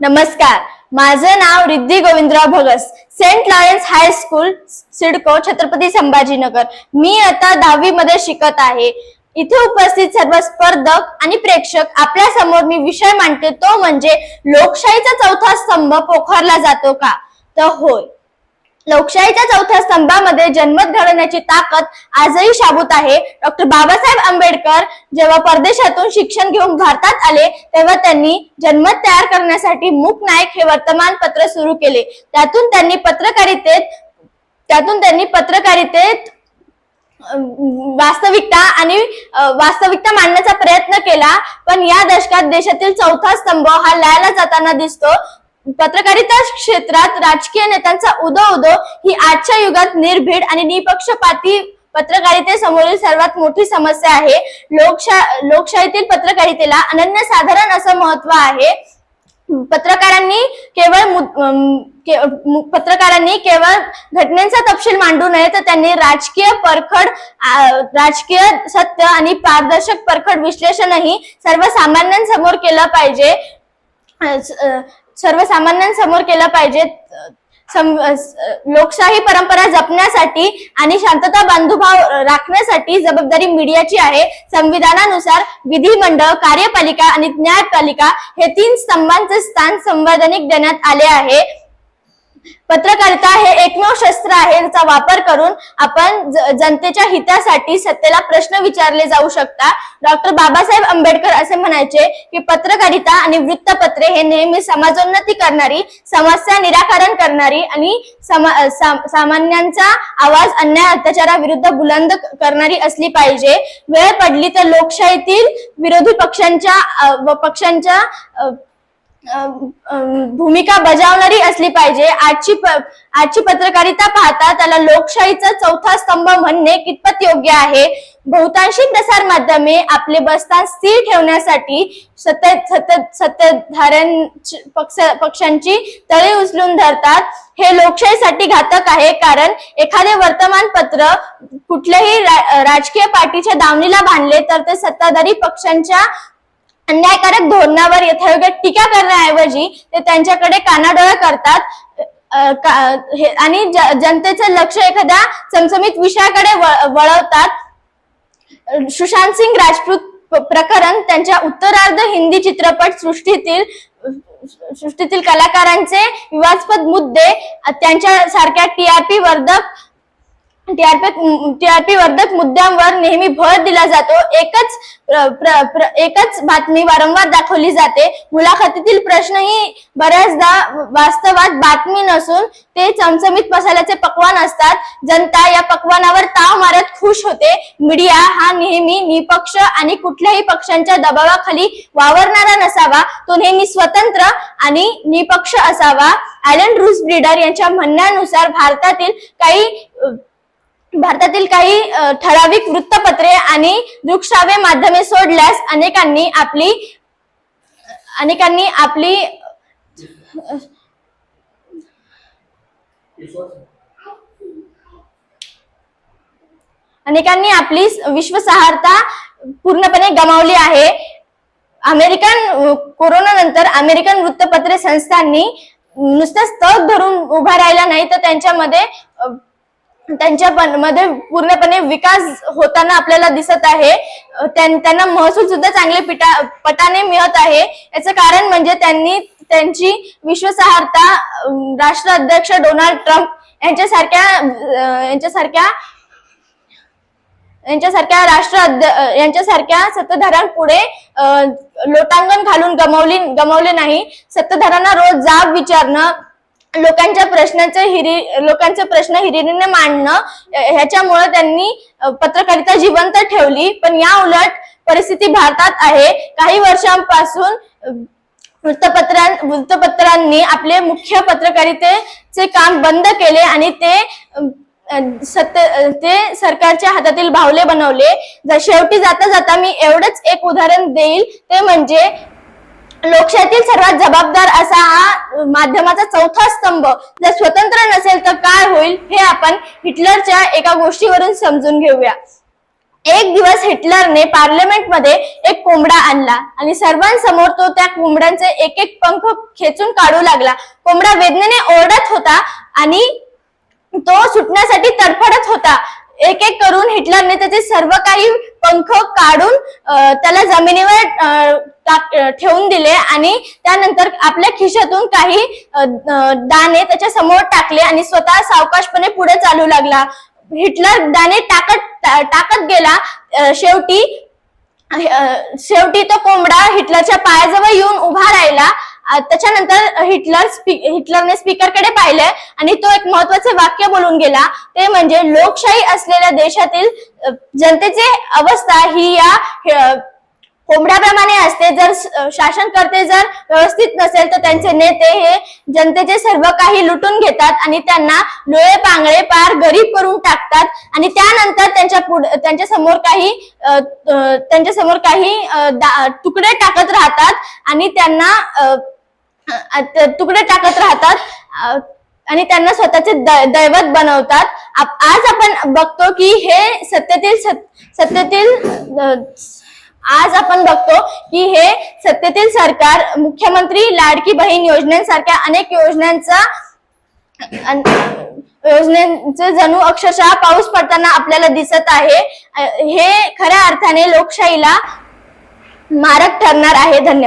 नमस्कार. माझं नाव Riddhi Govindrao Bhagas saint Lawrence high school CIDCO Chhatrapati Sambhajinagar. मी आता दहावी मध्ये शिकत आहे. इथे उपस्थित सर्व स्पर्धक आणि प्रेक्षक आपल्यासमोर मी विषय मांडते तो म्हणजे लोकशाहीचा चौथा स्तंभ पोखरला जातो का? तर होय. लोकशाहीच्या चौथ्या स्तंभामध्ये जन्मत घडवण्याची ताकद आजही शाबूत आहे. डॉक्टर बाबासाहेब आंबेडकर जेव्हा परदेशातून शिक्षण घेऊन भारतात आले तेव्हा त्यांनी जनमत तयार करण्यासाठी मूक नायक हे वर्तमानपत्र सुरू केले. त्यातून त्यांनी पत्रकारितेत त्यातून त्यांनी पत्रकारितेत वास्तविकता आणि वास्तविकता मांडण्याचा प्रयत्न केला. पण या दशकात देशातील चौथा स्तंभ हा लयाला जाताना दिसतो. पत्रकारिता क्षेत्रात राजकीय नेत्यांचा उदो उदो ही आजच्या युगात निर्भीड आणि निपक्षपाती पत्रकारितेसमोरील सर्वात मोठी समस्या आहे. लोकशा लोकशाहीतील पत्रकारितेला अनन्यसाधारण असं महत्त्व आहे. पत्रकारांनी केवळ के- पत्रकारांनी केवळ घटनेचा तपशील मांडू नये तर त्यांनी राजकीय परखड राजकीय सत्य आणि पारदर्शक परखड विश्लेषणही सर्वसामान्यांसमोर केलं पाहिजे. सर्वसामान्यांसमोर केलं पाहिजे. सम- लोकशाही परंपरा जपण्यासाठी आणि शांतता बांधुभाव राखण्यासाठी जबाबदारी मीडियाची आहे. संविधानानुसार विधिमंडळ कार्यपालिका आणि न्यायपालिका हे तीन स्तंभांचे स्थान संवैधानिक देण्यात आले आहे. पत्रकारिता हे एकमेव शस्त्र आहे याचा वापर करून आपण जनतेच्या हितासाठी सत्तेला प्रश्न विचारले जाऊ शकता. डॉक्टर बाबासाहेब आंबेडकर असे म्हणायचे की पत्रकारिता आणि वृत्तपत्रे हे नेहमी समाजोन्नती करणारी समस्या निराकरण करणारी आणि समा- सामान्यांचा आवाज अन्याय अत्याचाराविरुद्ध बुलंद करणारी असली पाहिजे. वेळ पडली तर लोकशाहीतील विरोधी पक्षांच्या पक्षांच्या भूमिका बजावणारी असली पाहिजे. आजची प- आजची पत्रकारिता पाहता त्याला लोकशाहीचा चौथा स्तंभ म्हणणे कितपत योग्य आहे? बहुतांशी प्रसार माध्यमे आपले बस्तान स्थिर ठेवण्यासाठी सत्य सतत सत्ताधाऱ्यांची पक्ष पक्षांची तळी उचलून धरतात. हे लोकशाहीसाठी घातक आहे कारण एखादे वर्तमानपत्र कुठल्याही रा- राजकीय पार्टीच्या दावणीला बांधले तर ते सत्ताधारी पक्षांच्या अन्यायकारक धोरणावर यथायोग्य टीका करण्याऐवजी ते त्यांच्याकडे कानाडोळा करतात. आणि जनतेचं लक्ष एखाद्या चमचमीत विषयाकडे वळ- वळवतात. सुशांत सिंग राजपूत प्रकरण त्यांच्या उत्तरार्ध हिंदी चित्रपट सृष्टीतील सृष्टीतील कलाकारांचे विवादास्पद मुद्दे त्यांच्या सारख्या पी वर्धक टीआरपी टीआरपी वर्धक मुद्द्यांवर नेहमी भर दिला जातो. एकच प्र, प्र, प्र, एकच बातमी वारंवार दाखवली जाते. मुलाखतीतील प्रश्नही बऱ्याचदा वास्तवात बातमी नसून ते चमचमीत मसाल्याचे पकवान असतात. जनता या पकवानावर ताव मारत खुश होते. मीडिया हा नेहमी निपक्ष आणि कुठल्याही पक्षांच्या दबावाखाली वावरणारा नसावा. तो नेहमी स्वतंत्र आणि निपक्ष असावा. ॲलन रूस ब्रीडर यांच्या म्हणण्यानुसार भारतातील काही भारतातील काही ठराविक वृत्तपत्रे आणि दृकश्राव्य माध्यमे सोडल्यास अनेकांनी आपली अनेकांनी आपली अनेकांनी आपली विश्वासार्हता पूर्णपणे गमावली आहे. अमेरिकन कोरोना नंतर अमेरिकन वृत्तपत्रे संस्थांनी नुसतं तग धरून उभा राहिला नाही तर त्यांच्यामध्ये त्यांच्या पण- मध्ये पूर्णपणे विकास होताना आपल्याला दिसत आहे. त्यां- त्यांना महसूल सुद्धा चांगले पिटा पटाने मिळत आहे. याचं कारण म्हणजे त्यांनी त्यांची विश्वासार्हता राष्ट्राध्यक्ष डोनाल्ड ट्रम्प यांच्यासारख्या यांच्यासारख्या यांच्यासारख्या राष्ट्र अध्य- यांच्यासारख्या सत्ताधाऱ्यांपुढे लोटांगण घालून गमावली गमावले नाही. सत्ताधाऱ्यांना रोज जाब विचारणं लोकांच्या प्रश्नाचे हिरी लोकांचे प्रश्न हिरिरीने मांडणं ह्याच्यामुळे त्यांनी पत्रकारिता जिवंत ठेवली. पण या उलट परिस्थिती भारतात आहे. काही वर्षांपासून वृत्तपत्रां वृत्तपत्रांनी आपले मुख्य पत्रकारितेचे काम बंद केले आणि ते सत्य ते सरकारच्या हातातील बाहुले बनवले. जर शेवटी जाता जाता मी एवढंच एक उदाहरण देईल. ते म्हणजे लोकशाहीतील सर्वात जबाबदार असा हा माध्यमाचा चौथा स्तंभ. जर स्वतंत्र नसेल तर काय होईल हे आपण हिटलरच्या एका गोष्टीवरून समजून घेऊया. एक दिवस हिटलरने पार्लमेंटमध्ये एक कोंबडा आणला आणि सर्वांसमोर तो त्या कोंबड्यांचे एक एक पंख खेचून काढू लागला. कोंबडा वेदनेने ओरडत होता आणि तो सुटण्यासाठी तडफडत होता. एक एक करून हिटलरने त्याचे सर्व काही पंख काढून त्याला जमिनीवर अं, टाक- ठेवून दिले आणि त्यानंतर आपल्या खिशातून काही दाणे त्याच्यासमोर टाकले आणि स्वतः सावकाशपणे पुढे चालू लागला. हिटलर दाणे टाकत टाकत गेला. शेवटी शेवटी तो कोंबडा हिटलरच्या पायाजवळ येऊन उभा राहिला. त्याच्यानंतर हिटलर स्पी- हिटलरने स्पीकरकडे पाहिले आणि तो एक महत्त्वाचे वाक्य बोलून गेला. ते म्हणजे लोकशाही असलेल्या देशातील जनतेची अवस्था ही या कोंबड्याप्रमाणे असते. जर शासनकर्ते जर व्यवस्थित नसेल तर त्यांचे नेते हे जनतेचे सर्व काही लुटून घेतात आणि त्यांना लोळे पांगळे पार गरीब करून टाकतात. आणि त्यानंतर त्यांच्या पुढे त्यांच्यासमोर काही त्यांच्यासमोर काही तुकडे टाकत राहतात आणि त्यांना अं तुकडे टाकत राहतात. आणि त्यांना स्वतःचे दैवत बनवतात. आप- आज आपण बघतो की हे सत्तेतील सत- सत्तेतील आज आपण बघतो की हे सत्तेतील सरकार मुख्यमंत्री लाडकी बहीण योजनेसारख्या अनेक योजनांचा योजनेचे जणू अक्षरशः पाऊस पडताना आपल्याला दिसत आहे. हे खऱ्या अर्थाने लोकशाहीला मारक ठरणार आहे. धन्यवाद.